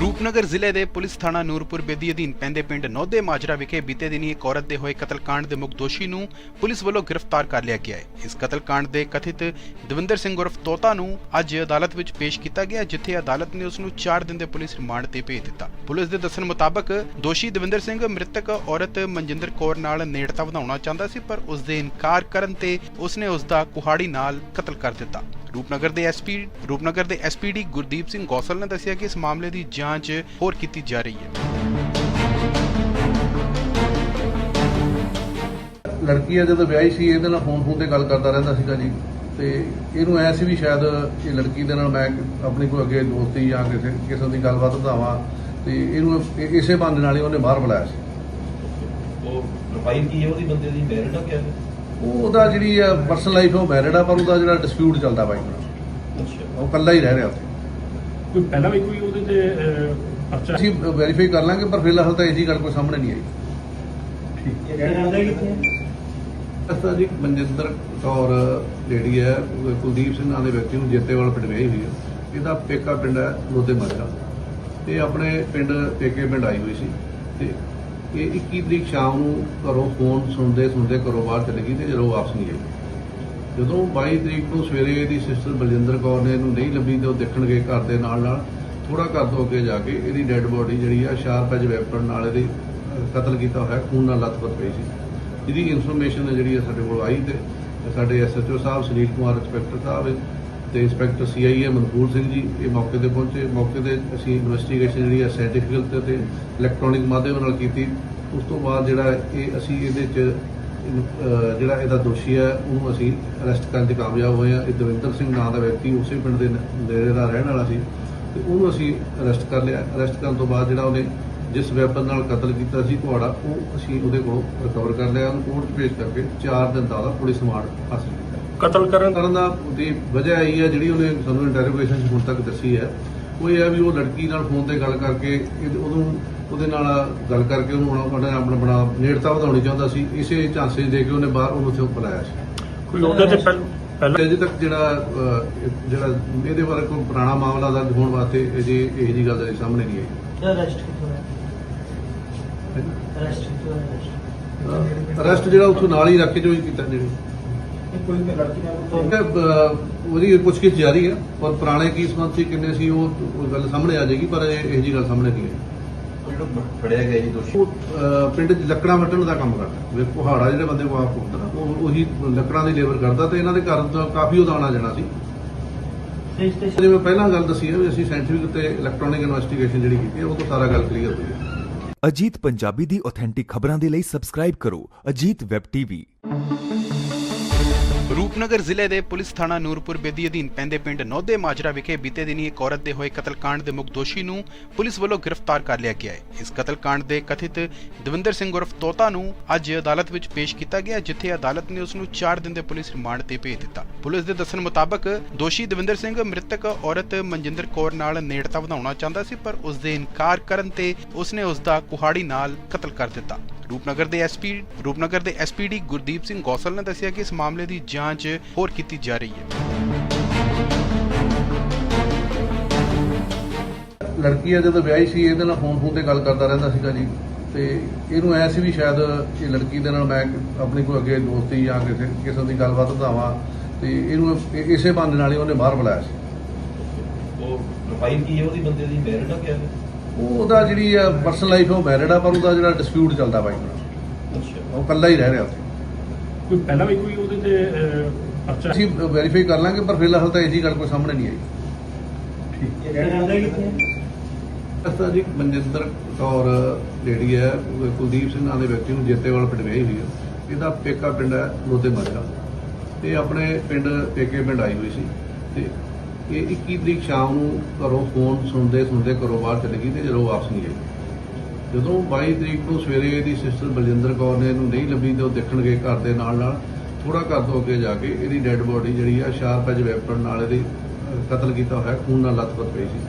ਰੂਪਨਗਰ ਜ਼ਿਲ੍ਹੇ ਦੇ ਪੁਲਿਸ ਥਾਣਾ ਨੂਰਪੁਰ ਬੇਦੀ ਅਧੀਨ ਪੈਂਦੇ ਪਿੰਡ ਨੌਦੇ ਮਾਜਰਾ ਵਿਖੇ ਬੀਤੇ ਦਿਨੀ ਇੱਕ ਔਰਤ ਦੇ ਹੋਏ ਕਤਲकांड ਦੇ ਮੁੱਖ ਦੋਸ਼ੀ ਨੂੰ ਪੁਲਿਸ ਵੱਲੋਂ ਗ੍ਰਿਫਤਾਰ ਕਰ ਲਿਆ ਗਿਆ ਹੈ। ਇਸ ਕਤਲकांड ਦੇ ਕਥਿਤ ਦਵਿੰਦਰ ਸਿੰਘ ਉਰਫ ਤੋਤਾ ਨੂੰ ਅੱਜ ਅਦਾਲਤ ਵਿੱਚ ਪੇਸ਼ ਕੀਤਾ ਗਿਆ, ਜਿੱਥੇ ਅਦਾਲਤ ਨੇ ਉਸ ਨੂੰ 4 ਦਿਨ ਦੇ ਪੁਲਿਸ ਰਿਮਾਂਡ ਤੇ ਭੇਜ ਦਿੱਤਾ। ਪੁਲਿਸ ਦੇ ਦੱਸਣ ਮੁਤਾਬਕ ਦੋਸ਼ੀ ਦਵਿੰਦਰ ਸਿੰਘ ਮ੍ਰਿਤਕ ਔਰਤ ਮਨਜਿੰਦਰ ਕੌਰ ਨਾਲ ਨੇੜਤਾ ਵਧਾਉਣਾ ਚਾਹੁੰਦਾ ਸੀ, ਪਰ ਉਸ ਦੇ ਇਨਕਾਰ ਕਰਨ ਤੇ ਉਸ ਨੇ ਉਸ ਦਾ ਕੁਹਾੜੀ ਨਾਲ ਕਤਲ ਕਰ ਦਿੱਤਾ। ਰੂਪਨਗਰ ਦੇ ਐਸਪੀ ਰੂਪਨਗਰ ਦੇ ਐਸਪੀਡੀ ਗੁਰਦੀਪ ਸਿੰਘ ਗੋਸਲ ਨੇ ਦੱਸਿਆ ਕਿ ਇਸ ਮਾਮਲੇ ਦੀ ਜਾਂਚ ਹੋਰ ਕੀਤੀ ਜਾ ਰਹੀ ਹੈ। ਲੜਕੀ ਆ ਜਦੋਂ ਵਿਆਹੀ ਸੀ ਇਹਦੇ ਨਾਲ ਫੋਨ ਫੋਨ ਤੇ ਗੱਲ ਕਰਦਾ ਰਹਿੰਦਾ ਸੀਗਾ ਜੀ। ਤੇ ਇਹਨੂੰ ਐ ਸੀ ਵੀ ਸ਼ਾਇਦ ਇਹ ਲੜਕੀ ਦੇ ਨਾਲ ਮੈਂ ਆਪਣੀ ਕੋਈ ਅੱਗੇ ਦੋਸਤੀ ਜਾਂ ਕਿਸੇ ਕਿਸੇ ਦੀ ਗੱਲਬਾਤ ਵਧਾਵਾਂ ਤੇ ਇਹਨੂੰ ਇਹ- ਇਸੇ ਬਹਾਨੇ ਨਾਲ ਹੀ ਉਹਨੇ ਬਾਹਰ ਬੁਲਾਇਆ ਸੀ। ਉਹ ਪ੍ਰੋਫਾਈਲ ਕੀ ਹੈ ਉਹਦੀ ਬੰਦੇ ਦੀ? ਮੈਰਿਟ ਆ ਕਿਆ ਹੈ ਉਹ ਉਹਦਾ ਜਿਹੜੀ ਆ ਪਰਸਨਲ ਲਾਈਫ ਉਹ ਮੈਰਿਡ ਆ ਪਰ ਉਹਦਾ ਜਿਹੜਾ ਡਿਸਪਿਊਟ ਚੱਲਦਾ ਬਾਈ ਨਾਲ। ਅੱਛਾ। ਉਹ ਇਕੱਲਾ ਹੀ ਰਹਿ ਰਿਹਾ। ਉੱਥੇ ਕੋਈ ਪਹਿਲਾਂ ਵੀ ਕੋਈ ਉਹਦੇ ਤੇ ਪਰਚਾ? ਅਸੀਂ ਵੈਰੀਫਾਈ ਕਰ ਲਾਂਗੇ ਪਰ ਫਿਲਹਾਲ ਤਾਂ ਇਹ ਜੀ ਗੱਲ ਕੋਈ ਸਾਹਮਣੇ ਨਹੀਂ ਆਈ। ਅਸਾ ਜੀ ਮਨਜਿੰਦਰ ਕੌਰ ਜਿਹੜੀ ਹੈ ਕੁਲਦੀਪ ਸਿੰਘ ਨਾਂ ਦੇ ਵਿਅਕਤੀ ਨੂੰ ਜੇਤੇਵਾਲ ਹੋਈ ਹੈ ਇਹਦਾ ਪੇਕਾ ਪਿੰਡ ਹੈ ਲੋਤੇ ਮਾਜਰਾ। ਤੇ ਆਪਣੇ ਪਿੰਡ ਪੇਕੇ ਪਿੰਡ ਆਈ ਹੋਈ ਸੀ। ਤੇ ਇਹ 21 ਤਰੀਕ ਸ਼ਾਮ ਨੂੰ ਘਰੋਂ ਫੋਨ ਸੁਣਦੇ ਸੁਣਦੇ ਘਰੋਂ ਬਾਹਰ ਚਲੇ ਗਈ ਤੇ ਜਦੋਂ ਵਾਪਸ ਨਹੀਂ ਆਈ। ਜਦੋਂ 22 ਤਰੀਕ ਨੂੰ ਸਵੇਰੇ ਇਹਦੀ ਸਿਸਟਰ ਬਲਜਿੰਦਰ ਕੌਰ ਨੇ ਇਹਨੂੰ ਨਹੀਂ ਲੱਭੀ ਤੇ ਉਹ ਦੇਖਣ ਗਏ ਘਰ ਦੇ ਨਾਲ ਨਾਲ ਥੋੜਾ ਘਰ ਤੋਂ ਅੱਗੇ ਜਾ ਕੇ ਇਹਦੀ ਡੈੱਡ ਬੋਡੀ ਜਿਹੜੀ ਆ ਸ਼ਾਰਪ ਐਜ ਵੈਪਨ ਨਾਲ ਇਹਦੀ ਕਤਲ ਕੀਤਾ ਹੋਇਆ, ਖੂਨ ਨਾਲ ਲੱਥਪੱਥ ਪਈ ਸੀ। ਜਿਹਦੀ ਇਨਫੋਰਮੇਸ਼ਨ ਜਿਹੜੀ ਆ ਸਾਡੇ ਕੋਲ ਆਈ ਤੇ ਸਾਡੇ ਐਸਐਚਓ ਸਾਹਿਬ, ਸੁਨੀਲ ਕੁਮਾਰ ਇੰਸਪੈਕਟਰ ਸਾਹਿਬ ਤੇ ਇੰਸਪੈਕਟਰ ਸੀਆਈਏ ਮਨਪੂਰ ਸਿੰਘ ਜੀ, ਇਹ ਮੌਕੇ ਤੇ ਪਹੁੰਚੇ। ਮੌਕੇ ਤੇ ਅਸੀਂ ਇਨਵੈਸਟੀਗੇਸ਼ਨ ਜਿਹੜੀ ਹੈ ਸਾਇੰਟੀਫਿਕਲ ਤੇ ਇਲੈਕਟ੍ਰੋਨਿਕ ਮਾਧਿਅਮ ਨਾਲ ਕੀਤੀ। ਉਸ ਤੋਂ ਬਾਅਦ ਜਿਹੜਾ ਇਹ ਅਸੀਂ ਇਹਦੇ ਚ ਜਿਹੜਾ ਇਹਦਾ ਦੋਸ਼ੀ ਹੈ ਉਹਨੂੰ ਅਸੀਂ ਅਰੈਸਟ ਕਰਨ 'ਚ ਕਾਮਯਾਬ ਹੋਏ ਹਾਂ। ਇਹ ਦਵਿੰਦਰ ਸਿੰਘ ਨਾਂ ਦਾ ਵਿਅਕਤੀ, ਉਸੇ ਪਿੰਡ ਦੇ ਨੇੜੇ ਦਾ ਰਹਿਣ ਵਾਲਾ ਸੀ। ਤੇ ਉਹਨੂੰ ਅਸੀਂ ਅਰੈਸਟ ਕਰ ਲਿਆ। ਅਰੈਸਟ ਕਰਨ ਤੋਂ ਬਾਅਦ ਜਿਹੜਾ ਉਹਨੇ ਜਿਸ ਵੈਪਨ ਨਾਲ ਕਤਲ ਕੀਤਾ ਸੀ ਕੁਹਾੜਾ ਉਹ ਅਸੀਂ ਉਹਦੇ ਕੋਲ ਰਿਕਵਰ ਕਰ ਲਿਆ। ਉਹਨੂੰ ਕੋਰਟ 'ਚ ਪੇਸ਼ ਕਰਕੇ 4 ਦਿਨ ਦਾ ਪੁਲਿਸ ਰਿਮਾਂਡ ਹਾਸਲ ਕੀਤਾ। ਕਤਲ ਕਰਨ ਕਰਨ ਦਾ ਦੀ ਵਜ੍ਹਾ ਇਹ ਹੈ ਜਿਹੜੀ ਉਹਨੇ ਸਾਨੂੰ ਇੰਟਰੋਗੇਸ਼ਨ 'ਚ ਹੁਣ ਤੱਕ ਦੱਸੀ ਹੈ। ਉਹ ਇਹ ਹੈ ਵੀ ਉਹ ਲੜਕੀ ਨਾਲ ਫੋਨ ਤੇ ਗੱਲ ਕਰਕੇ ਉਹਨੂੰ ਉਹਦੇ ਨਾਲ ਗੱਲ ਕਰਕੇ ਉਹਨੂੰ ਆਪਣਾ- ਆਪਣਾ ਆਪਣਾ ਬਣਾ ਨੇੜਤਾ ਵਧਾਉਣੀ ਚਾਹੁੰਦਾ ਸੀ। ਇਸੇ ਝਾਂਸੇ 'ਚ ਦੇ ਕੇ ਉਹਨੇ ਬਾਹਰ ਉਹਨੂੰ ਉੱਥੇ ਬੁਲਾਇਆ ਸੀ। ਕੋਈ ਉਹਦੇ ਤੇ ਪਹਿਲ- ਪਹਿਲਾਂ ਅਜੇ ਤੱਕ ਜਿਹੜਾ ਜਿਹੜਾ ਇਹਦੇ ਬਾਰੇ ਕੋਈ ਪੁਰਾਣਾ ਮਾਮਲਾ ਦਰਜ ਹੋਣ ਵਾਸਤੇ ਅਜੇ ਇਹ ਜੀ ਗੱਲ ਦੇ ਸਾਹਮਣੇ ਨਹੀਂ ਆਈ। ਅਰੈਸਟ ਕਿੱਥੋਂ ਹੈ ਅਰੈਸਟ ਕਿੱਥੋਂ ਹੈ ਅਰੈਸਟ ਜਿਹੜਾ ਉੱਥੋਂ ਨਾਲ ਹੀ ਰੱਖ ਕੇ ਜੋ ਕੀਤਾ ਜਿਹੜੀ ਕੋਈ ਲੜਕੀ ਨਾਲ ਉਹਦੀ ਪੁੱਛਗਿੱਛ ਜਾਰੀ ਹੈ ਪਰ ਪੁਰਾਣੇ ਕੀ ਸੰਬੰਧ ਸੀ ਕਿੰਨੇ ਸੀ ਉਹ ਉਹ ਗੱਲ ਸਾਹਮਣੇ ਆ ਜਾਏਗੀ ਪਰ ਇਹ ਇਹ ਜੀ ਗੱਲ ਸਾਹਮਣੇ ਨਹੀਂ ਆਈ। ਫੜਿਆ ਗਿਆ ਜੀ ਦੋਸ਼ੀ। ਉਹ ਪਿੰਡ 'ਚ ਲੱਕੜਾਂ ਵੱਢਣ ਦਾ ਕੰਮ ਕਰਦਾ। ਵੇ ਪਹਾੜਾ ਜਿਹੜੇ ਬੰਦੇ ਕੋਲ ਆਪ ਪੁੱਟਦਾ ਉਹ ਉਹੀ ਲੱਕੜਾਂ ਦੀ ਲੇਬਰ ਕਰਦਾ ਤੇ ਇਹਨਾਂ ਦੇ ਘਰ ਤੋਂ ਕਾਫੀ ਉਹਦਾ ਆਉਣਾ ਜਾਣਾ ਸੀ। ਜਿਵੇਂ ਪਹਿਲਾਂ ਗੱਲ ਦੱਸੀ ਹੈ ਵੀ ਅਸੀਂ ਸਾਇੰਟੀਫਿਕ ਤੇ ਇਲੈਕਟ੍ਰੋਨਿਕ ਇਨਵੈਸਟੀਗੇਸ਼ਨ ਜਿਹੜੀ ਕੀਤੀ ਹੈ ਉਹ ਤੋਂ ਸਾਰਾ ਗੱਲ ਕਲੀਅਰ ਹੋਈ ਹੈ। ਅਜੀਤ ਪੰਜਾਬੀ ਦੀ ਆਥੈਂਟਿਕ ਖਬਰਾਂ ਦੇ ਲਈ ਸਬਸਕ੍ਰਾਈਬ ਕਰੋ ਅਜੀਤ ਵੈਬ ਟੀਵੀ ਰੂਪਨਗਰ ਜ਼ਿਲ੍ਹੇ ਦੇ ਪੁਲਿਸ ਥਾਣਾ ਨੂਰਪੁਰ ਬੇਦੀ ਅਧੀਨ ਪੈਂਦੇ ਪਿੰਡ ਨੌਦੇ ਮਾਜਰਾ ਵਿਖੇ ਬੀਤੇ ਦਿਨੀ ਇੱਕ ਔਰਤ ਦੇ ਹੋਏ ਕਤਲकांड ਦੇ ਮੁੱਖ ਦੋਸ਼ੀ ਨੂੰ ਪੁਲਿਸ ਵੱਲੋਂ ਗ੍ਰਿਫਤਾਰ ਕਰ ਲਿਆ ਗਿਆ ਹੈ। ਇਸ ਕਤਲकांड ਦੇ ਕਥਿਤ ਦਵਿੰਦਰ ਸਿੰਘ ਉਰਫ ਤੋਤਾ ਨੂੰ ਅੱਜ ਅਦਾਲਤ ਵਿੱਚ ਪੇਸ਼ ਕੀਤਾ ਗਿਆ, ਜਿੱਥੇ ਅਦਾਲਤ ਨੇ ਉਸ ਨੂੰ 4 ਦਿਨ ਦੇ ਪੁਲਿਸ ਰਿਮਾਂਡ ਤੇ ਭੇਜ ਦਿੱਤਾ। ਪੁਲਿਸ ਦੇ ਦੱਸਣ ਮੁਤਾਬਕ ਦੋਸ਼ੀ ਦਵਿੰਦਰ ਸਿੰਘ ਮ੍ਰਿਤਕ ਔਰਤ ਮਨਜਿੰਦਰ ਕੌਰ ਨਾਲ ਨੇੜਤਾ ਵਧਾਉਣਾ ਚਾਹੁੰਦਾ ਸੀ, ਪਰ ਉਸ ਦੇ ਇਨਕਾਰ ਕਰਨ ਤੇ ਉਸ ਨੇ ਉਸ ਦਾ ਕੁਹਾੜੀ ਨਾਲ ਕਤਲ ਕਰ ਦਿੱਤਾ। ਰੂਪਨਗਰ ਦੇ ਐਸਪੀ ਰੂਪਨਗਰ ਦੇ ਐਸਪੀਡੀ ਗੁਰਦੀਪ ਸਿੰਘ ਗੋਸਲ ਨੇ ਦੱਸਿਆ ਕਿ ਇਸ ਮਾਮਲੇ ਦੀ ਜਾਂਚ ਹੋਰ ਕੀਤੀ ਜਾ ਰਹੀ ਹੈ। ਲੜਕੀ ਆ ਜਦੋਂ ਵਿਆਹੀ ਸੀ ਇਹਦੇ ਨਾਲ ਫੋਨ ਫੋਨ ਤੇ ਗੱਲ ਕਰਦਾ ਰਹਿੰਦਾ ਸੀਗਾ ਜੀ। ਤੇ ਇਹਨੂੰ ਐ ਸੀ ਵੀ ਸ਼ਾਇਦ ਇਹ ਲੜਕੀ ਦੇ ਨਾਲ ਮੈਂ ਆਪਣੀ ਕੋਈ ਅੱਗੇ ਦੋਸਤੀ ਜਾਂ ਕਿਸੇ ਕਿਸੇ ਦੀ ਗੱਲਬਾਤ ਵਧਾਵਾਂ। ਤੇ ਇਹਨੂੰ ਇਹ- ਇਸੇ ਬਹਾਨੇ ਨਾਲ ਹੀ ਉਹਨੇ ਬਾਹਰ ਬੁਲਾਇਆ ਸੀ। ਉਹ ਪ੍ਰੋਫਾਈਲ ਕੀ ਹੈ ਉਹਦੀ? ਬੰਦੇ ਦੀ ਮੈਰਿਟ ਆ ਕਿਆ? ਹੈ ਉਹ ਉਹਦਾ ਜਿਹੜੀ ਆ ਪਰਸਨਲ ਲਾਈਫ ਉਹ ਮੈਰਿਡ ਆ ਪਰ ਉਹਦਾ ਜਿਹੜਾ ਡਿਸਪਿਊਟ ਚੱਲਦਾ ਬਾਈ ਨਾਲ ਅੱਛਾ। ਉਹ ਇਕੱਲਾ ਹੀ ਰਹਿ ਰਿਹਾ। ਉੱਥੇ ਕੋਈ ਪਹਿਲਾਂ ਵੀ ਕੋਈ ਉਹਦੇ ਤੇ ਪਰਚਾ ਅਸੀਂ ਵੈਰੀਫਾਈ ਕਰ ਲਾਂਗੇ ਪਰ ਫਿਲਹਾਲ ਤਾਂ ਇਹ ਜੀ ਗੱਲ ਕੋਈ ਸਾਹਮਣੇ ਨਹੀਂ ਆਈ। ਰਹਿੰਦਾ ਕਿੱਥੇ ਹੈ ਅਸਾ ਜੀ ਮਨਜਿੰਦਰ ਕੌਰ ਜਿਹੜੀ ਹੈ ਕੁਲਦੀਪ ਸਿੰਘ ਨਾਂ ਦੇ ਵਿਅਕਤੀ ਨੂੰ ਜੇਤੇਵਾਲ ਪਿੰਡ ਵਿਆਹੀ ਹੋਈ ਹੈ ਇਹਦਾ ਪੇਕਾ ਪਿੰਡ ਹੈ ਲੋਤੇ ਮਾਜਰਾ। ਤੇ ਆਪਣੇ ਪਿੰਡ ਪੇਕੇ ਪਿੰਡ ਆਈ ਹੋਈ ਸੀ। ਤੇ ਇਹ 21 ਤਰੀਕ ਸ਼ਾਮ ਨੂੰ ਘਰੋਂ ਫੋਨ ਸੁਣਦੇ ਸੁਣਦੇ ਘਰੋਂ ਬਾਹਰ ਚਲੇ ਗਈ ਤੇ ਜਦੋਂ ਵਾਪਸ ਨਹੀਂ ਆਈ। ਜਦੋਂ 22 ਤਰੀਕ ਨੂੰ ਸਵੇਰੇ ਇਹਦੀ ਸਿਸਟਰ ਬਲਜਿੰਦਰ ਕੌਰ ਨੇ ਇਹਨੂੰ ਨਹੀਂ ਲੱਭੀ ਤੇ ਉਹ ਦੇਖਣ ਗਏ ਘਰ ਦੇ ਨਾਲ ਨਾਲ ਥੋੜਾ ਘਰ ਤੋਂ ਅੱਗੇ ਜਾ ਕੇ ਇਹਦੀ ਡੈੱਡ ਬੋਡੀ ਜਿਹੜੀ ਆ ਸ਼ਾਰਪ ਐਜ ਵੈਪਨ ਨਾਲ ਇਹਦੀ ਕਤਲ ਕੀਤਾ ਹੋਇਆ, ਖੂਨ ਨਾਲ ਲੱਥਪੱਥ ਪਈ ਸੀ।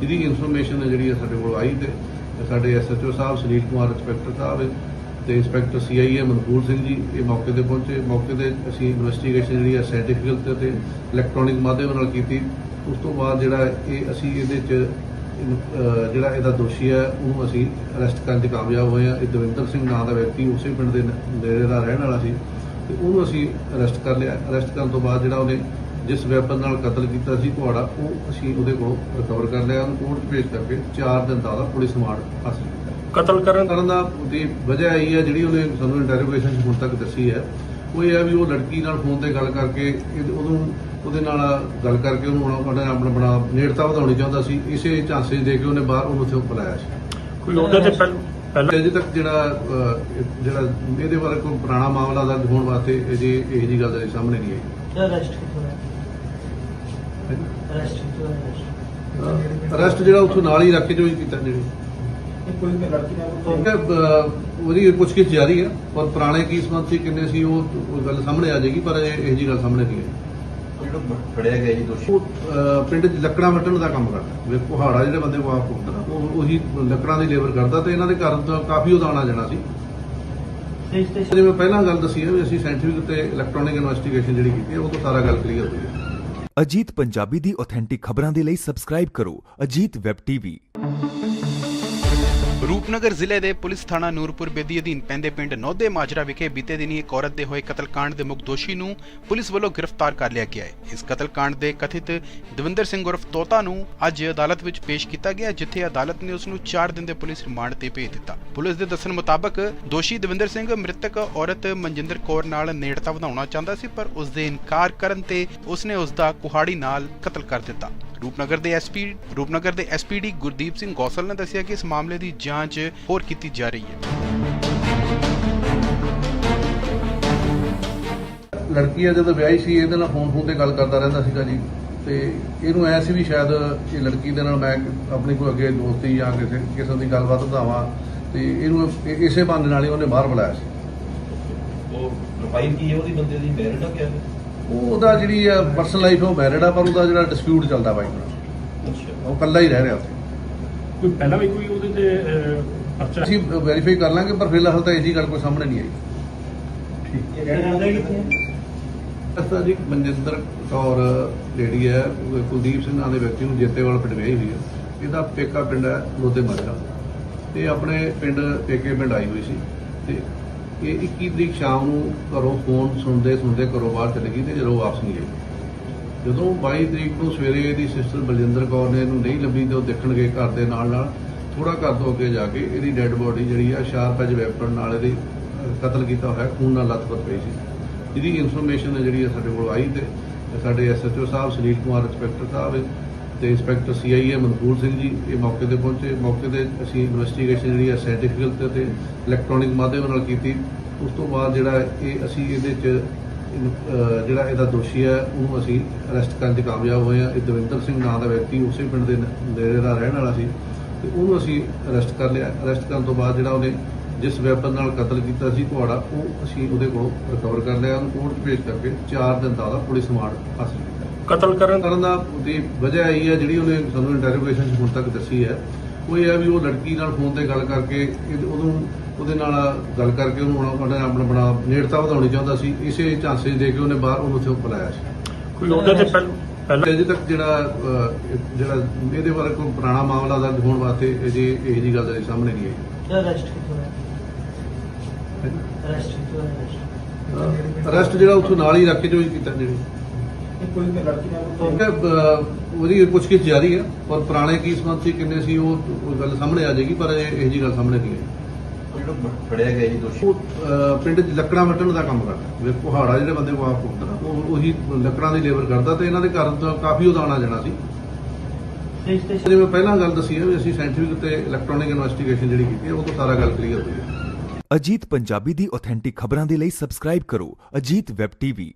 ਜਿਹਦੀ ਇਨਫੋਰਮੇਸ਼ਨ ਜਿਹੜੀ ਹੈ ਸਾਡੇ ਕੋਲ ਆਈ ਤੇ ਸਾਡੇ ਐਸਐਚਓ ਸਾਹਿਬ, ਸੁਨੀਲ ਕੁਮਾਰ, ਇੰਸਪੈਕਟਰ ਸਾਹਿਬ ਤੇ ਇੰਸਪੈਕਟਰ ਸੀਆਈਏ ਮਨਪੂਰ ਸਿੰਘ ਜੀ ਇਹ ਮੌਕੇ ਤੇ ਪਹੁੰਚੇ। ਮੌਕੇ ਤੇ ਅਸੀਂ ਇਨਵੈਸਟੀਗੇਸ਼ਨ ਜਿਹੜੀ ਹੈ ਸਾਇੰਟੀਫਿਕਲ ਤੇ ਇਲੈਕਟ੍ਰੋਨਿਕ ਮਾਧਿਅਮ ਨਾਲ ਕੀਤੀ। ਉਸ ਤੋਂ ਬਾਅਦ ਜਿਹੜਾ ਇਹ ਅਸੀਂ ਇਹਦੇ ਚ ਜਿਹੜਾ ਇਹਦਾ ਦੋਸ਼ੀ ਹੈ ਉਹਨੂੰ ਅਸੀਂ ਅਰੈਸਟ ਕਰਨ 'ਚ ਕਾਮਯਾਬ ਹੋਏ ਹਾਂ ਇਹ ਦਵਿੰਦਰ ਸਿੰਘ ਨਾਂ ਦਾ ਵਿਅਕਤੀ, ਉਸੇ ਪਿੰਡ ਦੇ ਨ- ਨੇੜੇ ਦਾ ਰਹਿਣ ਵਾਲਾ ਸੀ। ਤੇ ਉਹਨੂੰ ਅਸੀਂ ਅਰੈਸਟ ਕਰ ਲਿਆ। ਅਰੈਸਟ ਕਰਨ ਤੋਂ ਬਾਅਦ ਜਿਹੜਾ ਉਹਨੇ ਜਿਸ ਵੈਪਨ ਨਾਲ ਕਤਲ ਕੀਤਾ ਸੀ ਕੁਹਾੜਾ, ਉਹ ਅਸੀਂ ਉਹਦੇ ਕੋਲ ਰਿਕਵਰ ਕਰ ਲਿਆ। ਉਹਨੂੰ ਕੋਰਟ 'ਚ ਭੇਜ ਕਰਕੇ 4 ਦਿਨ ਦਾ ਉਹਦਾ ਪੁਲਿਸ ਰਿਮਾਂਡ ਹਾਸਲ ਕਤਲ ਕਰਨ ਕਰਨ ਦਾ ਦੀ ਵਜ੍ਹਾ ਇਹ ਹੈ ਜਿਹੜੀ ਉਹਨੇ ਸਾਨੂੰ ਇੰਟਰੋਗੇਸ਼ਨ 'ਚ ਹੁਣ ਤੱਕ ਦੱਸੀ ਹੈ। ਉਹ ਇਹ ਹੈ ਵੀ ਉਹ ਲੜਕੀ ਨਾਲ ਫੋਨ ਤੇ ਗੱਲ ਕਰਕੇ ਇਹ- ਉਹਨੂੰ ਉਹਦੇ ਨਾਲ ਗੱਲ ਕਰਕੇ ਉਹਨੂੰ ਹੁਣ ਉਹਨੇ ਆਪਣਾ ਬਣਾ ਨੇੜਤਾ ਵਧਾਉਣੀ ਚਾਹੁੰਦਾ ਸੀ। ਇਸੇ ਝਾਂਸੇ 'ਚ ਦੇ ਕੇ ਉਹਨੇ ਬਾਹਰ ਉਹਨੂੰ ਉੱਥੇ ਬੁਲਾਇਆ ਸੀ। ਕੋਈ ਉਹਦੇ ਤੇ ਪਹਿਲ- ਪਹਿਲਾਂ ਅਜੇ ਤੱਕ ਜਿਹੜਾ ਅਹ, ਇਹ- ਜਿਹੜਾ ਇਹਦੇ ਬਾਰੇ ਕੋਈ ਪੁਰਾਣਾ ਮਾਮਲਾ ਦਰਜ ਹੋਣ ਵਾਸਤੇ ਅਜੇ ਇਹ ਜੀ ਗੱਲ ਦੇ ਸਾਹਮਣੇ ਨਹੀਂ ਆਈ। ਅਰੈਸਟ ਹੈ ਅਰੈਸਟ ਜਿਹੜਾ ਉੱਥੋਂ ਨਾਲ ਹੀ ਰੱਖ ਕੇ ਜੋ ਕੀਤਾ ਜਿਹੜੀ ਕੋਈ ਲੜਕੀ ਅਹ, ਉਹਦੀ ਪੁੱਛਗਿੱਛ ਜਾਰੀ ਹੈ ਪਰ ਪੁਰਾਣੇ ਕੀ ਸੰਬੰਧ ਸੀ ਕਿੰਨੇ ਸੀ ਉਹ ਉਹ ਗੱਲ ਸਾਹਮਣੇ ਆ ਜਾਏਗੀ ਪਰ ਇਹ ਇਹ ਜੀ ਗੱਲ ਸਾਹਮਣੇ ਨਹੀਂ ਆਈ। ਜਿਹੜਾ ਫੜਿਆ ਗਿਆ ਜੀ ਦੋਸ਼ੀ। ਉਹ ਅਹ, ਪਿੰਡ 'ਚ ਲੱਕੜਾਂ ਵੱਟਣ ਦਾ ਕੰਮ ਕਰਦਾ। ਵੇ ਕੁਹਾੜਾ ਜਿਹੜੇ ਬੰਦੇ ਕੋ ਆਪ ਹੁੰਦਾ ਉਹ ਉਹੀ ਲੱਕੜਾਂ ਦੀ ਲੇਬਰ ਕਰਦਾ ਤੇ ਇਹਨਾਂ ਦੇ ਘਰ ਤੋਂ ਕਾਫੀ ਉਹਦਾ ਆਉਣਾ ਜਾਣਾ ਸੀ। ਜਿਵੇਂ ਪਹਿਲਾਂ ਗੱਲ ਦੱਸੀ ਹੈ ਵੀ ਅਸੀਂ ਸਾਇੰਟੀਫਿਕ ਤੇ ਇਲੈਕਟ੍ਰੋਨਿਕ ਇਨਵੈਸਟੀਗੇਸ਼ਨ ਜਿਹੜੀ ਕੀਤੀ ਹੈ ਉਹ ਤੋਂ ਸਾਰਾ ਗੱਲ ਕਲੀਅਰ ਹੋਈ ਹੈ। ਅਜੀਤ ਪੰਜਾਬੀ ਦੀ ਆਥੈਂਟਿਕ ਖਬਰਾਂ ਦੇ ਲਈ ਸਬਸਕ੍ਰਾਈਬ ਕਰੋ ਅਜੀਤ ਵੈਬ ਟੀਵੀ ਰੂਪਨਗਰ ਜ਼ਿਲ੍ਹੇ ਦੇ ਪੁਲਿਸ ਥਾਣਾ ਨੂਰਪੁਰ ਬੇਦੀ ਅਧੀਨ ਪੈਂਦੇ ਪਿੰਡ ਨੌਦੇ ਮਾਜਰਾ ਵਿਖੇ ਬੀਤੇ ਦਿਨੀ ਇੱਕ ਔਰਤ ਦੇ ਹੋਏ ਕਤਲकांड ਦੇ ਮੁੱਖ ਦੋਸ਼ੀ ਨੂੰ ਪੁਲਿਸ ਵੱਲੋਂ ਗ੍ਰਿਫਤਾਰ ਕਰ ਲਿਆ ਗਿਆ ਹੈ। ਇਸ ਕਤਲकांड ਦੇ ਕਥਿਤ ਦਵਿੰਦਰ ਸਿੰਘ ਉਰਫ ਤੋਤਾ ਨੂੰ ਅੱਜ ਅਦਾਲਤ ਵਿੱਚ ਪੇਸ਼ ਕੀਤਾ ਗਿਆ, ਜਿੱਥੇ ਅਦਾਲਤ ਨੇ ਉਸ ਨੂੰ 4 ਦਿਨ ਦੇ ਪੁਲਿਸ ਰਿਮਾਂਡ ਤੇ ਭੇਜ ਦਿੱਤਾ। ਪੁਲਿਸ ਦੇ ਦੱਸਣ ਮੁਤਾਬਕ ਦੋਸ਼ੀ ਦਵਿੰਦਰ ਸਿੰਘ ਮ੍ਰਿਤਕ ਔਰਤ ਮਨਜਿੰਦਰ ਕੌਰ ਨਾਲ ਨੇੜਤਾ ਵਧਾਉਣਾ ਚਾਹੁੰਦਾ ਸੀ, ਪਰ ਉਸ ਦੇ ਇਨਕਾਰ ਕਰਨ ਤੇ ਉਸ ਨੇ ਉਸ ਦਾ ਕੁਹਾੜੀ ਨਾਲ ਕਤਲ ਕਰ ਦਿੱਤਾ। ਰੂਪਨਗਰ ਦੇ ਐਸਪੀ ਰੂਪਨਗਰ ਦੇ ਐਸਪੀਡੀ ਗੁਰਦੀਪ ਸਿੰਘ ਗੋਸਲ ਨੇ ਦੱਸਿਆ ਕਿ ਇਸ ਮਾਮਲੇ ਦੀ ਜਾਂਚ ਹੋਰ ਕੀਤੀ ਜਾ ਰਹੀ ਹੈ। ਲੜਕੀ ਆ ਜਦੋਂ ਵਿਆਹੀ ਸੀ ਇਹਦੇ ਨਾਲ ਫੋਨ ਫੋਨ ਤੇ ਗੱਲ ਕਰਦਾ ਰਹਿੰਦਾ ਸੀਗਾ ਜੀ। ਤੇ ਇਹਨੂੰ ਐ ਸੀ ਵੀ ਸ਼ਾਇਦ ਇਹ ਲੜਕੀ ਦੇ ਨਾਲ ਮੈਂ ਆਪਣੀ ਕੋਈ ਅੱਗੇ ਦੋਸਤੀ ਜਾਂ ਕਿਸੇ ਕਿਸੇ ਦੀ ਗੱਲਬਾਤ ਵਧਾਵਾਂ। ਤੇ ਇਹਨੂੰ ਇਹ- ਇਸੇ ਬਹਾਨੇ ਨਾਲ ਹੀ ਉਹਨੇ ਬਾਹਰ ਬੁਲਾਇਆ ਸੀ। ਉਹ ਪ੍ਰੋਫਾਈਲ ਕੀ ਹੈ ਉਹਦੀ? ਬੰਦੇ ਦੀ ਮੈਰਿਟ ਆ ਕਿਆ ਉਹ ਉਹਦਾ ਜਿਹੜੀ ਆ ਪਰਸਨਲ ਲਾਈਫ ਉਹ ਮੈਰਿਡ ਆ ਪਰ ਉਹਦਾ ਜਿਹੜਾ ਡਿਸਪਿਊਟ ਚੱਲਦਾ ਬਾਈ ਨਾਲ। ਅੱਛਾ। ਉਹ ਇਕੱਲਾ ਹੀ ਰਹਿ ਰਿਹਾ। ਉੱਥੇ ਕੋਈ ਪਹਿਲਾਂ ਵੀ ਕੋਈ ਉਹਦੇ ਤੇ ਪਰਚਾ? ਅਸੀਂ ਵੈਰੀਫਾਈ ਕਰ ਲਾਂਗੇ ਪਰ ਫਿਲਹਾਲ ਤਾਂ ਇਹ ਜੀ ਗੱਲ ਕੋਈ ਸਾਹਮਣੇ ਨਹੀਂ ਆਈ। ਕਿੱਥੇ ਹੈ ਅਸਾ ਜੀ ਮਨਜਿੰਦਰ ਕੌਰ ਲੇਡੀ ਹੈ ਕੁਲਦੀਪ ਸਿੰਘ ਨਾਂ ਦੇ ਵਿਅਕਤੀ ਨੂੰ ਜੇਤੇਵਾਲ ਪਿੰਡ ਵਿਆਹੀ ਹੋਈ ਹੈ। ਇਹਦਾ ਪੇਕਾ ਪਿੰਡ ਹੈ ਲੋਤੇ ਮਾਜਰਾ। ਤੇ ਆਪਣੇ ਪਿੰਡ ਪੇਕੇ ਪਿੰਡ ਆਈ ਹੋਈ ਸੀ। ਤੇ ਇਹ 21 ਤਰੀਕ ਸ਼ਾਮ ਨੂੰ ਘਰੋਂ ਫੋਨ ਸੁਣਦੇ ਸੁਣਦੇ ਘਰੋਂ ਬਾਹਰ ਚਲੇ ਗਈ ਤੇ ਜਦੋਂ ਵਾਪਸ ਨਹੀਂ ਆਈ। ਜਦੋਂ 22 ਤਰੀਕ ਨੂੰ ਸਵੇਰੇ ਇਹਦੀ ਸਿਸਟਰ ਬਲਜਿੰਦਰ ਕੌਰ ਨੇ ਇਹਨੂੰ ਨਹੀਂ ਲੱਭੀ ਤੇ ਉਹ ਦੇਖਣ ਗਏ ਘਰ ਦੇ ਨਾਲ ਨਾਲ ਥੋੜਾ ਘਰ ਤੋਂ ਅੱਗੇ ਜਾ ਕੇ ਇਹਦੀ ਡੈੱਡ ਬੋਡੀ ਜਿਹੜੀ ਆ ਸ਼ਾਰਪ ਐਜ ਵੈਪਨ ਨਾਲ ਇਹਦੀ ਕਤਲ ਕੀਤਾ ਹੋਇਆ, ਖੂਨ ਨਾਲ ਲੱਥਪੱਥ ਪਈ ਸੀ। ਜਿਹਦੀ ਇਨਫੋਰਮੇਸ਼ਨ ਹੈ ਜਿਹੜੀ ਹੈ ਸਾਡੇ ਕੋਲ ਆਈ ਤੇ ਸਾਡੇ ਐਸਐਚਓ ਸਾਹਿਬ, ਸੁਨੀਲ ਕੁਮਾਰ ਇੰਸਪੈਕਟਰ ਸਾਹਿਬ ਤੇ ਇੰਸਪੈਕਟਰ ਸੀਆਈਏ ਮਨਪੂਰ ਸਿੰਘ ਜੀ, ਇਹ ਮੌਕੇ ਤੇ ਪਹੁੰਚੇ। ਮੌਕੇ ਤੇ ਅਸੀਂ ਇਨਵੈਸਟੀਗੇਸ਼ਨ ਜਿਹੜੀ ਹੈ ਸਾਇੰਟੀਫਿਕਲ ਤੇ ਇਲੈਕਟ੍ਰੋਨਿਕ ਮਾਧਿਅਮ ਨਾਲ ਕੀਤੀ। ਉਸ ਤੋਂ ਬਾਅਦ ਜਿਹੜਾ ਇਹ ਅਸੀਂ ਇਹਦੇ ਚ ਜਿਹੜਾ ਇਹਦਾ ਦੋਸ਼ੀ ਹੈ ਉਹਨੂੰ ਅਸੀਂ ਅਰੈਸਟ ਕਰਨ 'ਚ ਕਾਮਯਾਬ ਹੋਏ ਹਾਂ ਇਹ ਦਵਿੰਦਰ ਸਿੰਘ ਨਾਂ ਦਾ ਵਿਅਕਤੀ, ਉਸੇ ਪਿੰਡ ਦੇ ਨੇੜੇ ਦਾ ਰਹਿਣ ਵਾਲਾ ਸੀ। ਤੇ ਉਹਨੂੰ ਅਸੀਂ ਅਰੈਸਟ ਕਰ ਲਿਆ। ਅਰੈਸਟ ਕਰਨ ਤੋਂ ਬਾਅਦ ਜਿਹੜਾ ਉਹਨੇ ਜਿਸ ਵੈਪਨ ਨਾਲ ਕਤਲ ਕੀਤਾ ਸੀ ਤੁਹਾਡਾ ਉਹ ਅਸੀਂ ਉਹਦੇ ਕੋਲ ਰਿਕਵਰ ਕਰ ਲਿਆ। ਉਹਨੂੰ ਕੋਰਟ 'ਚ ਪੇਸ਼ ਕਰਕੇ 4 ਦਿਨ ਦਾ ਪੁਲਿਸ ਰਿਮਾਂਡ ਹਾਸਲ ਕੀਤਾ। ਕਤਲ ਕਰਨ ਕਰਨ ਦਾ ਦੀ ਵਜ੍ਹਾ ਇਹ ਹੈ ਜਿਹੜੀ ਉਹਨੇ ਸਾਨੂੰ ਇੰਟਰੋਗੇਸ਼ਨ 'ਚ ਹੁਣ ਤੱਕ ਦੱਸੀ ਹੈ। ਉਹ ਇਹ ਹੈ ਵੀ ਉਹ ਲੜਕੀ ਨਾਲ ਫੋਨ ਤੇ ਗੱਲ ਕਰਕੇ ਉਹਨੂੰ ਉਹਦੇ ਨਾਲ ਗੱਲ ਕਰਕੇ ਉਹਨੂੰ ਹੁਣ ਉਹਨੇ ਆਪਣਾ ਬਣਾ ਨੇੜਤਾ ਵਧਾਉਣੀ ਚਾਹੁੰਦਾ ਸੀ। ਇਸੇ ਝਾਂਸੇ 'ਚ ਦੇ ਕੇ ਉਹਨੇ ਬਾਹਰ ਉਹਨੂੰ ਉੱਥੇ ਬੁਲਾਇਆ ਸੀ। ਕੋਈ ਉਹਦੇ ਤੇ ਪਹਿਲ- ਪਹਿਲਾਂ ਅਜੇ ਤੱਕ ਜਿਹੜਾ ਜਿਹੜਾ ਇਹਦੇ ਬਾਰੇ ਕੋਈ ਪੁਰਾਣਾ ਮਾਮਲਾ ਦਰਜ ਹੋਣ ਵਾਸਤੇ ਅਜੇ ਇਹ ਜੀ ਗੱਲ ਦੇ ਸਾਹਮਣੇ ਨਹੀਂ ਆਈ। ਅਰੈਸਟ ਕਿੱਥੋਂ ਹੈ ਅਰੈਸਟ ਕਿੱਥੋਂ ਹੈ ਅਰੈਸਟ ਜਿਹੜਾ ਉੱਥੋਂ ਨਾਲ ਹੀ ਰੱਖ ਕੇ ਜੋ ਕੀਤਾ ਜਿਹੜੀ ਕੋਈ ਲੜਕੀ ਨਾਲ ਉਹਦੀ ਪੁੱਛਗਿੱਛ ਜਾਰੀ ਹੈ ਪਰ ਪੁਰਾਣੇ ਕੀ ਸੰਬੰਧ ਸੀ ਕਿੰਨੇ ਸੀ ਉਹ ਉਹ ਗੱਲ ਸਾਹਮਣੇ ਆ ਜਾਏਗੀ ਪਰ ਇਹ ਇਹ ਜੀ ਗੱਲ ਸਾਹਮਣੇ ਨਹੀਂ ਆਈ। ਫੜਿਆ ਗਿਆ ਜੀ ਦੋਸ਼ੀ। ਉਹ ਪਿੰਡ 'ਚ ਲੱਕੜਾਂ ਵੱਟਣ ਦਾ ਕੰਮ ਕਰਦਾ। ਵੇ ਕੁਹਾੜਾ ਜਿਹੜੇ ਬੰਦੇ ਕੋ ਆਪ ਹੁੰਦਾ ਉਹ ਉਹੀ ਲੱਕੜਾਂ ਦੀ ਲੇਬਰ ਕਰਦਾ ਤੇ ਇਹਨਾਂ ਦੇ ਘਰ ਤੋਂ ਕਾਫੀ ਉਹਦਾ ਆਉਣਾ ਜਾਣਾ ਸੀ। ਜਿਵੇਂ ਪਹਿਲਾਂ ਗੱਲ ਦੱਸੀ ਹੈ ਵੀ ਅਸੀਂ ਸਾਇੰਟੀਫਿਕ ਤੇ ਇਲੈਕਟ੍ਰੋਨਿਕ ਇਨਵੈਸਟੀਗੇਸ਼ਨ ਜਿਹੜੀ ਕੀਤੀ ਹੈ ਉਹ ਤੋਂ ਸਾਰਾ ਗੱਲ ਕਲੀਅਰ ਹੋਈ ਹੈ। ਅਜੀਤ ਪੰਜਾਬੀ ਦੀ ਆਥੈਂਟਿਕ ਖਬਰਾਂ ਦੇ ਲਈ ਸਬਸਕ੍ਰਾਈਬ ਕਰੋ ਅਜੀਤ ਵੈਬ ਟੀਵੀ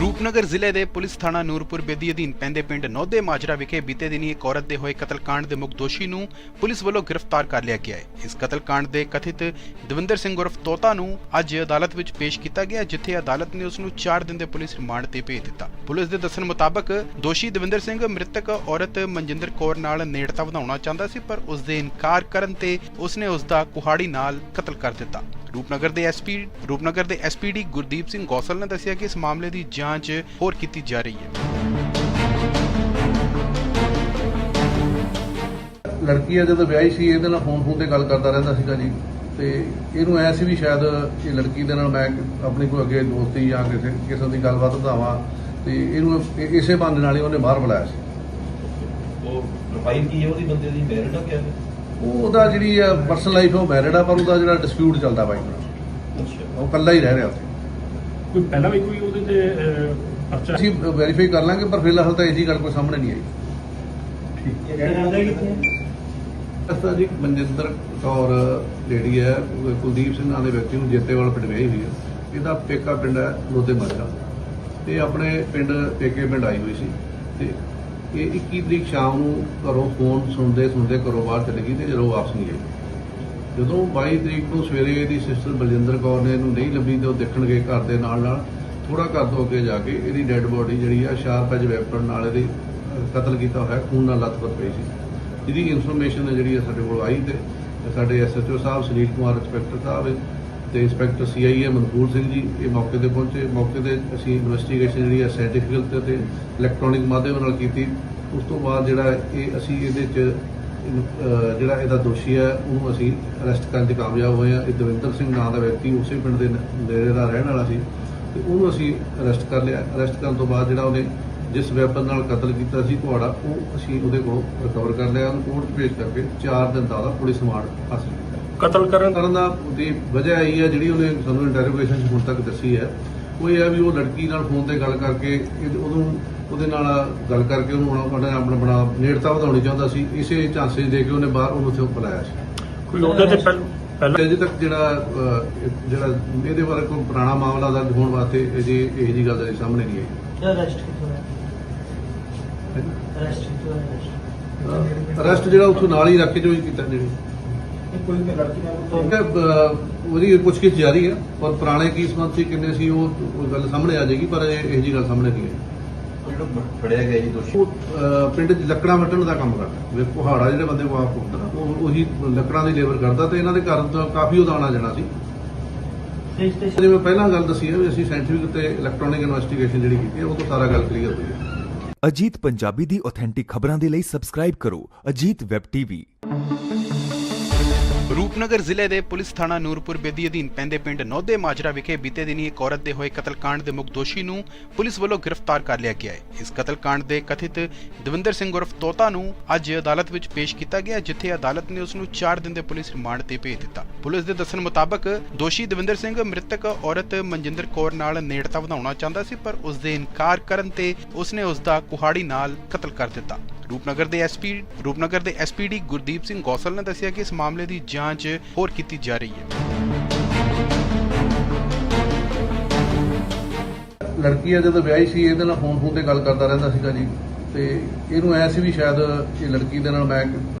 ਰੂਪਨਗਰ ਜ਼ਿਲ੍ਹੇ ਦੇ ਪੁਲਿਸ ਥਾਣਾ ਨੂਰਪੁਰ ਬੇਦੀ ਅਧੀਨ ਪੈਂਦੇ ਪਿੰਡ ਨੌਦੇ ਮਾਜਰਾ ਵਿਖੇ ਬੀਤੇ ਦਿਨੀ ਇੱਕ ਔਰਤ ਦੇ ਹੋਏ ਕਤਲकांड ਦੇ ਮੁੱਖ ਦੋਸ਼ੀ ਨੂੰ ਪੁਲਿਸ ਵੱਲੋਂ ਗ੍ਰਿਫਤਾਰ ਕਰ ਲਿਆ ਗਿਆ ਹੈ। ਇਸ ਕਤਲकांड ਦੇ ਕਥਿਤ ਦਵਿੰਦਰ ਸਿੰਘ ਉਰਫ ਤੋਤਾ ਨੂੰ ਅੱਜ ਅਦਾਲਤ ਵਿੱਚ ਪੇਸ਼ ਕੀਤਾ ਗਿਆ, ਜਿੱਥੇ ਅਦਾਲਤ ਨੇ ਉਸ ਨੂੰ 4 ਦਿਨ ਦੇ ਪੁਲਿਸ ਰਿਮਾਂਡ ਤੇ ਭੇਜ ਦਿੱਤਾ। ਪੁਲਿਸ ਦੇ ਦੱਸਣ ਮੁਤਾਬਕ ਦੋਸ਼ੀ ਦਵਿੰਦਰ ਸਿੰਘ ਮ੍ਰਿਤਕ ਔਰਤ ਮਨਜਿੰਦਰ ਕੌਰ ਨਾਲ ਨੇੜਤਾ ਵਧਾਉਣਾ ਚਾਹੁੰਦਾ ਸੀ, ਪਰ ਉਸ ਦੇ ਇਨਕਾਰ ਕਰਨ ਤੇ ਉਸ ਨੇ ਉਸ ਦਾ ਕੁਹਾੜੀ ਨਾਲ ਕਤਲ ਕਰ ਦਿੱਤਾ। ਰੂਪਨਗਰ ਦੇ ਐਸਪੀ ਰੂਪਨਗਰ ਦੇ ਐਸਪੀਡੀ ਗੁਰਦੀਪ ਸਿੰਘ ਗੋਸਲ ਨੇ ਦੱਸਿਆ ਕਿ ਇਸ ਮਾਮਲੇ ਦੀ ਜਾਂਚ ਹੋਰ ਕੀਤੀ ਜਾ ਰਹੀ ਹੈ। ਲੜਕੀ ਆ ਜਦੋਂ ਵਿਆਹੀ ਸੀ ਇਹਦੇ ਨਾਲ ਫੋਨ ਫੋਨ ਤੇ ਗੱਲ ਕਰਦਾ ਰਹਿੰਦਾ ਸੀਗਾ ਜੀ। ਤੇ ਇਹਨੂੰ ਐ ਸੀ ਵੀ ਸ਼ਾਇਦ ਇਹ ਲੜਕੀ ਦੇ ਨਾਲ ਮੈਂ ਆਪਣੀ ਕੋਈ ਅੱਗੇ ਦੋਸਤੀ ਜਾਂ ਕਿਸੇ ਕਿਸੇ ਦੀ ਗੱਲਬਾਤ ਵਧਾਵਾਂ। ਤੇ ਇਹਨੂੰ ਇਹ- ਇਸੇ ਬਹਾਨੇ ਨਾਲ ਹੀ ਉਹਨੇ ਬਾਹਰ ਬੁਲਾਇਆ ਸੀ। ਉਹ ਪ੍ਰੋਫਾਈਲ ਕੀ ਹੈ ਉਹਦੀ? ਬੰਦੇ ਦੀ ਮੈਰਿਟ ਆ ਕਿਆ? ਉਹ ਉਹਦਾ ਜਿਹੜੀ ਪਰਸਨਲ ਲਾਈਫ ਉਹ ਮੈਰਿਡ ਆ ਪਰ ਉਹਦਾ ਜਿਹੜਾ ਡਿਸਪਿਊਟ ਚੱਲਦਾ ਬਾਈ ਨਾਲ ਅੱਛਾ। ਉਹ ਇਕੱਲਾ ਹੀ ਰਹਿ ਰਿਹਾ ਉੱਥੇ। ਕੋਈ ਪਹਿਲਾਂ ਵੀ ਕੋਈ ਉਹਦੇ ਤੇ ਪਰਚਾ? ਅਸੀਂ ਵੈਰੀਫਾਈ ਕਰ ਲਾਂਗੇ ਪਰ ਫਿਲਹਾਲ ਤਾਂ ਇਹਦੀ ਗੱਲ ਕੋਈ ਸਾਹਮਣੇ ਨਹੀਂ ਆਈ। ਕਿੱਥੇ ਹੈ ਅਸਾ ਜੀ ਮਨਜਿੰਦਰ ਕੌਰ ਜਿਹੜੀ ਹੈ ਕੁਲਦੀਪ ਸਿੰਘ ਨਾਂ ਦੇ ਵਿਅਕਤੀ ਨੂੰ ਜੇਤੇਵਾਲ ਪਿੰਡ ਵਿਆਹੀ ਹੋਈ ਹੈ। ਇਹਦਾ ਪੇਕਾ ਪਿੰਡ ਹੈ ਲੋਤੇ ਮਾਜਰਾ। ਤੇ ਆਪਣੇ ਪਿੰਡ ਪੇਕੇ ਪਿੰਡ ਆਈ ਹੋਈ ਸੀ। ਤੇ ਇਹ 21 ਤਰੀਕ ਸ਼ਾਮ ਨੂੰ ਘਰੋਂ ਫੋਨ ਸੁਣਦੇ ਸੁਣਦੇ ਘਰੋਂ ਬਾਹਰ ਚਲੇ ਗਈ ਤੇ ਜਦੋਂ ਵਾਪਸ ਨਹੀਂ ਆਈ। ਜਦੋਂ 22 ਤਰੀਕ ਨੂੰ ਸਵੇਰੇ ਇਹਦੀ ਸਿਸਟਰ ਬਲਜਿੰਦਰ ਕੌਰ ਨੇ ਇਹਨੂੰ ਨਹੀਂ ਲੱਭੀ ਤੇ ਉਹ ਦੇਖਣ ਗਏ ਘਰ ਦੇ ਨਾਲ ਨਾਲ ਥੋੜਾ ਘਰ ਤੋਂ ਅੱਗੇ ਜਾ ਕੇ ਇਹਦੀ ਡੈੱਡ ਬੋਡੀ ਜਿਹੜੀ ਆ, ਸ਼ਾਰਪ ਐਜ ਵੈਪਨ ਨਾਲ ਇਹਦੀ ਕਤਲ ਕੀਤਾ ਹੋਇਆ, ਖੂਨ ਨਾਲ ਲੱਥਪੱਥ ਪਈ ਸੀ। ਜਿਹਦੀ ਇਨਫੋਰਮੇਸ਼ਨ ਜਿਹੜੀ ਹੈ ਸਾਡੇ ਕੋਲ ਆਈ ਤੇ ਸਾਡੇ ਐਸਐਚਓ ਸਾਹਿਬ, ਸੁਨੀਲ ਕੁਮਾਰ ਇੰਸਪੈਕਟਰ ਸਾਹਿਬ ਤੇ ਇੰਸਪੈਕਟਰ ਸੀਆਈਏ ਮਨਪੂਰ ਸਿੰਘ ਜੀ ਇਹ ਮੌਕੇ ਤੇ ਪਹੁੰਚੇ। ਮੌਕੇ ਤੇ ਅਸੀਂ ਇਨਵੈਸਟੀਗੇਸ਼ਨ ਜਿਹੜੀ ਹੈ ਸਾਇੰਟੀਫਿਕਲ ਤੇ ਇਲੈਕਟ੍ਰੋਨਿਕ ਮਾਧਿਅਮ ਨਾਲ ਕੀਤੀ। ਉਸ ਤੋਂ ਬਾਅਦ ਜਿਹੜਾ ਇਹ ਅਸੀਂ ਇਹਦੇ ਚ ਜਿਹੜਾ ਇਹਦਾ ਦੋਸ਼ੀ ਹੈ ਉਹਨੂੰ ਅਸੀਂ ਅਰੈਸਟ ਕਰਨ 'ਚ ਕਾਮਯਾਬ ਹੋਏ ਆ। ਇਹ ਦਵਿੰਦਰ ਸਿੰਘ ਨਾਂ ਦਾ ਵਿਅਕਤੀ, ਉਸੇ ਪਿੰਡ ਦੇ ਨੇੜੇ ਦਾ ਰਹਿਣ ਵਾਲਾ ਸੀ। ਤੇ ਉਹਨੂੰ ਅਸੀਂ ਅਰੈਸਟ ਕਰ ਲਿਆ। ਅਰੈਸਟ ਕਰਨ ਤੋਂ ਬਾਅਦ ਜਿਹੜਾ ਉਹਨੇ ਜਿਸ ਵੈਪਨ ਨਾਲ ਕਤਲ ਕੀਤਾ ਸੀ ਤੁਹਾਡਾ ਉਹ ਅਸੀਂ ਉਹਦੇ ਕੋਲ ਰਿਕਵਰ ਕਰ ਲਿਆ। ਉਹਨੂੰ ਕੋਰਟ 'ਚ ਪੇਸ਼ ਕਰਕੇ 4 ਦਿਨ ਦਾ ਉਹਦਾ ਪੁਲਿਸ ਰਿਮਾਂਡ ਹਾਸਲ ਕਤਲ ਕਰਨ ਕਰਨ ਦਾ ਦੀ ਵਜ੍ਹਾ ਇਹ ਹੈ ਜਿਹੜੀ ਉਹਨੇ ਸਾਨੂੰ ਇੰਟਰੋਗੇਸ਼ਨ 'ਚ ਹੁਣ ਤੱਕ ਦੱਸੀ ਹੈ। ਉਹ ਇਹ ਹੈ ਵੀ ਉਹ ਲੜਕੀ ਨਾਲ ਫੋਨ ਤੇ ਗੱਲ ਕਰਕੇ ਇਹ- ਉਹਨੂੰ ਉਹਦੇ ਨਾਲ ਗੱਲ ਕਰਕੇ ਉਹਨੂੰ ਆਪਣਾ ਆਪਣਾ ਬਣਾ ਨੇੜਤਾ ਵਧਾਉਣੀ ਚਾਹੁੰਦਾ ਸੀ। ਇਸੇ ਝਾਂਸੇ 'ਚ ਦੇ ਕੇ ਉਹਨੇ ਬਾਹਰ ਉਹਨੂੰ ਉੱਥੇ ਬੁਲਾਇਆ ਸੀ। ਕੋਈ ਉਹਦੇ ਤੇ ਪਹਿਲ- ਪਹਿਲਾਂ ਅਜੇ ਤੱਕ ਜਿਹੜਾ ਅਹ, ਇਹ- ਜਿਹੜਾ ਇਹਦੇ ਬਾਰੇ ਕੋਈ ਪੁਰਾਣਾ ਮਾਮਲਾ ਦਰਜ ਹੋਣ ਵਾਸਤੇ ਅਜੇ ਇਹ ਜੀ ਗੱਲ ਅਜੇ ਸਾਹਮਣੇ ਨਹੀਂ ਆਈ। ਅਰੈਸਟ ਕਿੱਥੋਂ ਹੈ? ਅਰੈਸਟ ਕਿੱਥੋਂ ਹੈ ਅਰੈਸਟ ਜਿਹੜਾ ਉੱਥੋਂ ਨਾਲ ਹੀ ਰੱਖ ਕੇ ਜੋ ਕੀਤਾ ਜਿਹੜੀ ਕੋਈ ਲੜਕੀ ਉਹਦੀ ਪੁੱਛਗਿੱਛ ਜਾਰੀ ਹੈ। ਪਰ ਪੁਰਾਣੇ ਕੀ ਸੰਬੰਧ ਸੀ ਕਿੰਨੇ ਸੀ ਉਹ ਉਹ ਗੱਲ ਸਾਹਮਣੇ ਆ ਜਾਏਗੀ ਪਰ ਇਹ ਇਹ ਜੀ ਗੱਲ ਸਾਹਮਣੇ ਨਹੀਂ ਆਈ। ਜਿਹੜਾ ਫੜਿਆ ਗਿਆ ਜੀ ਦੋਸ਼ੀ। ਉਹ ਅਹ, ਪਿੰਡ 'ਚ ਲੱਕੜਾਂ ਵੱਢਣ ਦਾ ਕੰਮ ਕਰਦਾ। ਵੇ ਕੁਹਾੜਾ ਜਿਹੜੇ ਬੰਦੇ ਕੋ ਆਪ ਹੁੰਦਾ ਉਹ ਉਹੀ ਲੱਕੜਾਂ ਦੀ ਲੇਬਰ ਕਰਦਾ ਤੇ ਇਹਨਾਂ ਦੇ ਘਰ ਤੋਂ ਕਾਫੀ ਉਹਦਾ ਆਉਣਾ ਜਾਣਾ ਸੀ। ਜਿਵੇਂ ਪਹਿਲਾਂ ਗੱਲ ਦੱਸੀ ਹੈ ਵੀ ਅਸੀਂ ਸਾਇੰਟੀਫਿਕ ਤੇ ਇਲੈਕਟ੍ਰੋਨਿਕ ਇਨਵੈਸਟੀਗੇਸ਼ਨ ਜਿਹੜੀ ਕੀਤੀ ਹੈ ਉਹ ਤੋਂ ਸਾਰਾ ਗੱਲ ਕਲੀਅਰ ਹੋਈ ਹੈ। ਅਜੀਤ ਪੰਜਾਬੀ ਦੀ ਆਥੈਂਟਿਕ ਖਬਰਾਂ ਦੇ ਲਈ ਸਬਸਕ੍ਰਾਈਬ ਕਰੋ ਅਜੀਤ ਵੈਬ ਟੀਵੀ ਰੂਪਨਗਰ ਜ਼ਿਲ੍ਹੇ ਦੇ ਪੁਲਿਸ ਥਾਣਾ ਨੂਰਪੁਰ ਬੇਦੀ ਅਧੀਨ ਪੈਂਦੇ ਪਿੰਡ ਨੌਦੇ ਮਾਜਰਾ ਵਿਖੇ ਬੀਤੇ ਦਿਨੀ ਇੱਕ ਔਰਤ ਦੇ ਹੋਏ ਕਤਲकांड ਦੇ ਮੁੱਖ ਦੋਸ਼ੀ ਨੂੰ ਪੁਲਿਸ ਵੱਲੋਂ ਗ੍ਰਿਫਤਾਰ ਕਰ ਲਿਆ ਗਿਆ ਹੈ। ਇਸ ਕਤਲकांड ਦੇ ਕਥਿਤ ਦਵਿੰਦਰ ਸਿੰਘ ਉਰਫ ਤੋਤਾ ਨੂੰ ਅੱਜ ਅਦਾਲਤ ਵਿੱਚ ਪੇਸ਼ ਕੀਤਾ ਗਿਆ, ਜਿੱਥੇ ਅਦਾਲਤ ਨੇ ਉਸ ਨੂੰ 4 ਦਿਨ ਦੇ ਪੁਲਿਸ ਰਿਮਾਂਡ ਤੇ ਭੇਜ ਦਿੱਤਾ। ਪੁਲਿਸ ਦੇ ਦੱਸਣ ਮੁਤਾਬਕ ਦੋਸ਼ੀ ਦਵਿੰਦਰ ਸਿੰਘ ਮ੍ਰਿਤਕ ਔਰਤ ਮਨਜਿੰਦਰ ਕੌਰ ਨਾਲ ਨੇੜਤਾ ਵਧਾਉਣਾ ਚਾਹੁੰਦਾ ਸੀ, ਪਰ ਉਸ ਦੇ ਇਨਕਾਰ ਕਰਨ ਤੇ ਉਸ ਨੇ ਉਸ ਦਾ ਕੁਹਾੜੀ ਨਾਲ ਕਤਲ ਕਰ ਦਿੱਤਾ। ਰੂਪਨਗਰ ਦੇ ਐਸਪੀ, ਰੂਪਨਗਰ ਦੇ ਐਸਪੀਡੀ ਗੁਰਦੀਪ ਸਿੰਘ ਗੋਸਲ ਨੇ ਦੱਸਿਆ ਕਿ ਇਸ ਮਾਮਲੇ ਦੀ ਜਾਂਚ ਹੋਰ ਕੀਤੀ ਜਾ ਰਹੀ ਹੈ। ਲੜਕੀ ਆ, ਜਦੋਂ ਵਿਆਹੀ ਸੀ, ਇਹਦੇ ਨਾਲ ਫੋਨ ਫੋਨ ਤੇ ਗੱਲ ਕਰਦਾ ਰਹਿੰਦਾ ਸੀਗਾ ਜੀ। ਤੇ ਇਹਨੂੰ ਐ ਸੀ ਵੀ ਸ਼ਾਇਦ ਇਹ ਲੜਕੀ ਦੇ ਨਾਲ ਮੈਂ